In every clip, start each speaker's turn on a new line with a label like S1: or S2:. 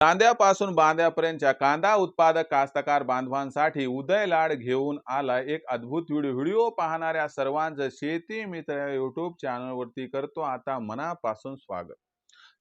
S1: कांद्यापासून बांद्यापर्यंतच्या कांदा उत्पादक कास्तकार बांधवांसाठी उदय लाड घेऊन आला एक अद्भुत व्हिडिओ व्हिडिओ पाहणाऱ्या सर्वांचं शेती मित्र या युट्यूब चॅनलवरती करतो. आता मनापासून स्वागत.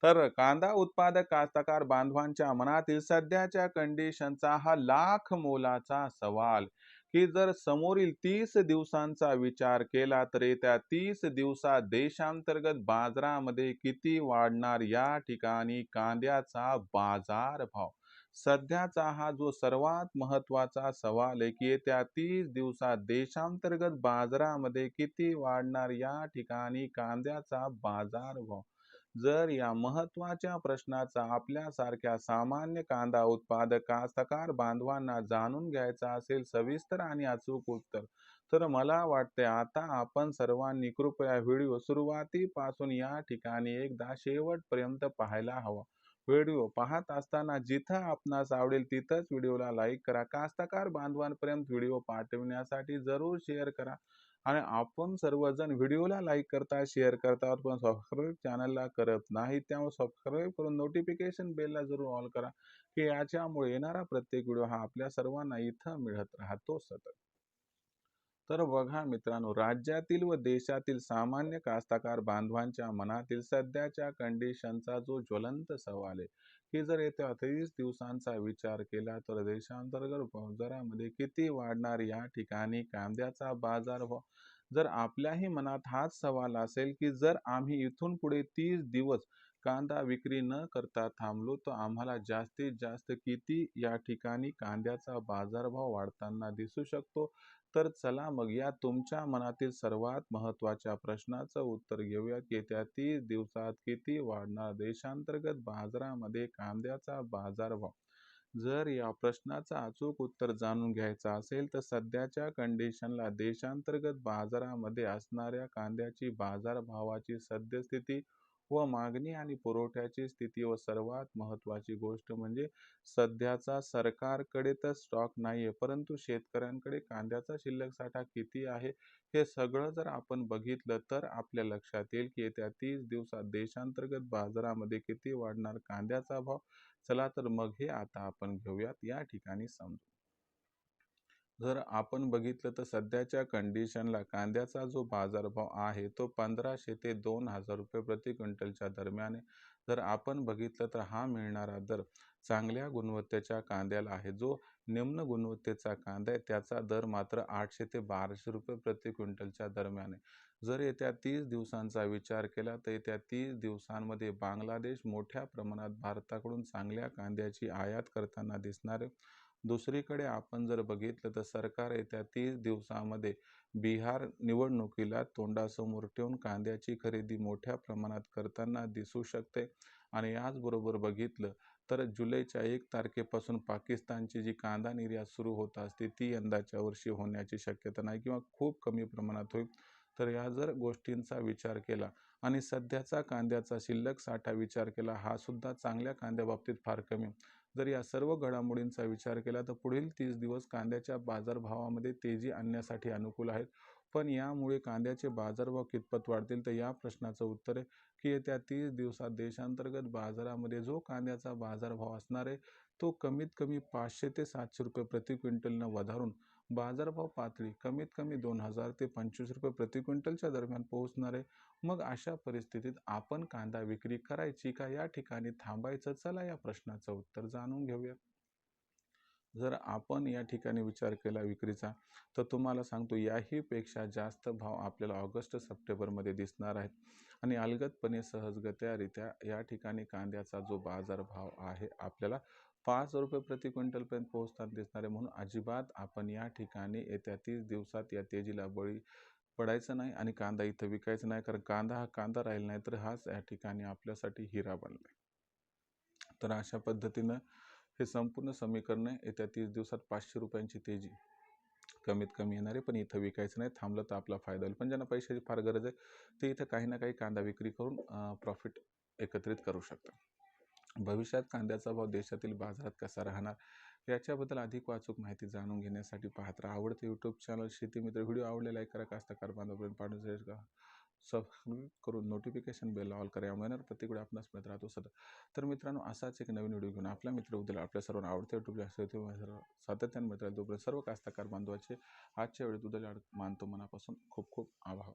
S1: तर कांदा उत्पादक कास्तकार बांधवांच्या मनातील सध्याच्या कंडिशनचा हा लाख मोलाचा सवाल. की जर समोरील तीस दिवसांचा विचार केला तर येत्या तीस दिवसात देशांतर्गत बाजारामध्ये किती वाढणार या ठिकाणी कांद्याचा बाजार भाव? सध्याचा हा जो सर्वात महत्त्वाचा सवाल आहे की येत्या तीस दिवसात देशांतर्गत बाजारामध्ये किती वाढणार या ठिकाणी कांद्याचा बाजार भाव? जर या महत्त्वाच्या प्रश्नाचा आपल्यासारख्या सामान्य कांदा उत्पादक कास्तकार बांधवांना जाणून घ्यायचा असेल सविस्तर आणि अचूक उत्तर तर मला वाटते आता आपण सर्वांनी कृपया व्हिडिओ सुरुवातीपासून या ठिकाणी एकदा शेवटपर्यंत पाहायला हवा. व्हिडिओ पाहत असताना जिथं आपणास आवडेल तिथंच व्हिडिओला लाईक करा. कास्तकार बांधवांपर्यंत व्हिडिओ पाठविण्यासाठी जरूर शेअर करा. आणि आपण सर्वजण व्हिडिओला लाईक करता शेअर करता पण सबस्क्राईब चॅनलला करत नाही त्यामुळे सबस्क्राईब करून नोटिफिकेशन बेलला जरूर ऑल करा की याच्यामुळे येणारा प्रत्येक व्हिडिओ हा आपल्या सर्वांना इथं मिळत राहतो सतत. तर बघा मित्रांनो राज्यातील व देशातील सामान्य कास्तकार बांधवांच्या मनातील सध्याच्या कंडिशनचा जो ज्वलंत सवाल आहे की जर येत्या तेवीस दिवसांचा विचार केला तर देशांतर्गत बाजारामध्ये किती वाढणार या ठिकाणी कांद्याचा बाजार बाजारभाव जर आपल्याही मनात हाच सवाल असेल की जर आम्ही इथून पुढे तीस दिवस कांदा विक्री न करता थांबलो तर आम्हाला जास्तीत जास्त किती या ठिकाणी कांद्याचा बाजारभाव वाढताना दिसू शकतो? तर चला मग या तुमच्या मनातील सर्वात महत्त्वाच्या प्रश्नाचं उत्तर घेऊयात. येत्या तीस दिवसात किती वाढणार देशांतर्गत बाजारामध्ये कांद्याचा बाजारभाव? जर या प्रश्नाचं अचूक उत्तर जाणून घ्यायचं असेल तर सध्याच्या कंडिशनला देशांतर्गत बाजारामध्ये असणाऱ्या कांद्याची बाजारभावाची सद्यस्थिती व मागणी आणि पुरवठ्याची स्थिती व सर्वात महत्त्वाची गोष्ट म्हणजे सध्याचा सरकारकडे तर स्टॉक नाही आहे परंतु शेतकऱ्यांकडे कांद्याचा शिल्लक साठा किती आहे हे सगळं जर आपण बघितलं तर आपल्या लक्षात येईल की येत्या तीस दिवसात देशांतर्गत बाजारामध्ये किती वाढणार कांद्याचा भाव? चला तर मग हे आता आपण घेऊयात. या ठिकाणी समजू जर आपण बघितलं तर सध्याच्या कंडिशनला कांद्याचा जो बाजारभाव आहे तो पंधराशे ते दोन हजार रुपये प्रति क्विंटलच्या दरम्यान. आहे जर आपण बघितलं तर हा मिळणारा दर चांगल्या गुणवत्तेच्या कांद्याला आहे. जो निम्न गुणवत्तेचा कांदा आहे त्याचा दर मात्र आठशे ते बाराशे रुपये प्रति क्विंटलच्या दरम्यान. आहे जर येत्या तीस दिवसांचा विचार केला तर येत्या तीस दिवसांमध्ये बांगलादेश मोठ्या प्रमाणात भारताकडून चांगल्या कांद्याची आयात करताना दिसणार आहे दुसरीकडे आपण जर बघितलं तर सरकार येत्या तीस दिवसामध्ये बिहार निवडणुकीला तोंडासमोर ठेवून कांद्याची खरेदी मोठ्या प्रमाणात करताना दिसू शकते. आणि याचबरोबर बघितलं तर जुलैच्या एक तारखेपासून पाकिस्तानची जी कांदा निर्यात सुरू होत असते ती यंदाच्या वर्षी होण्याची शक्यता नाही किंवा खूप कमी प्रमाणात होईल. तर या जर गोष्टींचा विचार केला आणि सध्याचा कांद्याचा शिल्लक साठा विचार केला हा सुद्धा चांगल्या कांद्याबाबतीत फार कमी. जर या सर्व घडामोडींचा विचार केला तर पुढील तीस दिवस कांद्याच्या बाजारभावामध्ये तेजी आणण्यासाठी अनुकूल आहेत. पण यामुळे कांद्याचे बाजारभाव कितपत वाढतील तर या प्रश्नाचं उत्तर आहे की येत्या तीस दिवसात देशांतर्गत बाजारामध्ये जो कांद्याचा बाजारभाव असणार आहे तो कमीत कमी पाचशे ते सातशे रुपये प्रति क्विंटलनं वधारून बाजारभाव पातळी कमीत कमी दोन हजार ते पंचवीस रुपये प्रति क्विंटलच्या दरम्यान पोहोचणार. आहे मग अशा परिस्थितीत आपण कांदा विक्री करायची का या ठिकाणी थांबायचं? चला या प्रश्नाचं उत्तर जाणून घेऊया. जर आपण या ठिकाणी विचार केला विक्रीचा तर तुम्हाला सांगतो याहीपेक्षा जास्त भाव आपल्याला ऑगस्ट सप्टेंबरमध्ये दिसणार आहेत. आणि अलगदपणे सहजगत्यारित्या या ठिकाणी कांद्याचा जो बाजारभाव आहे आपल्याला पाच रुपये प्रति क्विंटलपर्यंत पोहोचताना दिसणार आहे. म्हणून अजिबात आपण या ठिकाणी येत्या तीस दिवसात या तेजीला बळी पडायचं नाही आणि कांदा इथं विकायचा नाही. कारण कांदा हा कांदा राहील नाही तर हाच या ठिकाणी आपल्यासाठी हिरा बनला तर अशा पद्धतीनं हे संपूर्ण समीकरण येत्या तीस दिवसात पाचशे रुपयांची तेजी कमीत कमी येणार आहे. पण इथं विकायचं नाही. थांबलं तर आपला फायदा होईल. पण ज्यांना पैशाची फार गरज आहे ते इथं काही ना काही कांदा विक्री करून प्रॉफिट एकत्रित करू शकतात. भविष्यात कांद्याचा भाव देशातील बाजारात कसा राहणार? याच्याबद्दल अधिक वाचूक माहिती जाणून घेण्यासाठी पाहत राहा. आवडते यूट्यूब चॅनल शेतीमित्र व्हिडिओ आवडले लाईक करा. कास्तकार बांधवपर्यंत पाठवून का सबस्क्राईब करून नोटिफिकेशन बेल ऑल करा. यामुळे येणार प्रत्येक वेळी आपणास मिळत राहतो सतत. तर मित्रांनो असाच एक नवीन व्हिडिओ घेऊन आपला मित्र उद्या आपल्या सर्वांना आवडते युट्यूबला सातत्याने मित्र तोपर्यंत सर्व कास्तकार बांधवाचे आजच्या वेळेत उद्या मानतो मनापासून खूप खूप आभार.